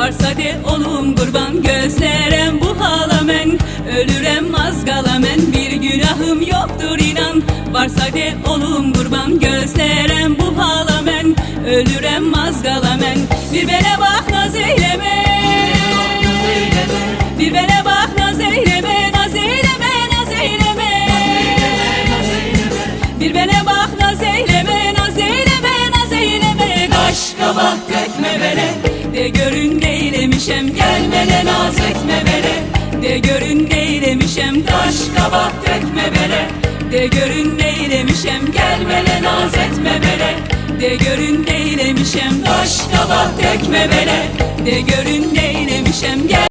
Varsa de olum kurban gözlerem bu halamen. Ölürem mazgalamen bir günahım yoktur inan. Varsa de olum kurban gözlerem bu halamen. Ölürem mazgalamen Bir bele bak naz eyleme. Bir bele bak naz eyleme. Naz eyleme naz eyleme. Bir bele bak naz eyleme. Naz eyleme naz eyleme. Kaş kabak neylemişem Gelmele naz etme bele. De görün neylemişem Kaş kabak dökme bele. De görün neylemişem Gelmele naz etme bele. De görün neylemişem Kaş kabak dökme bele. De görün neylemişem Gel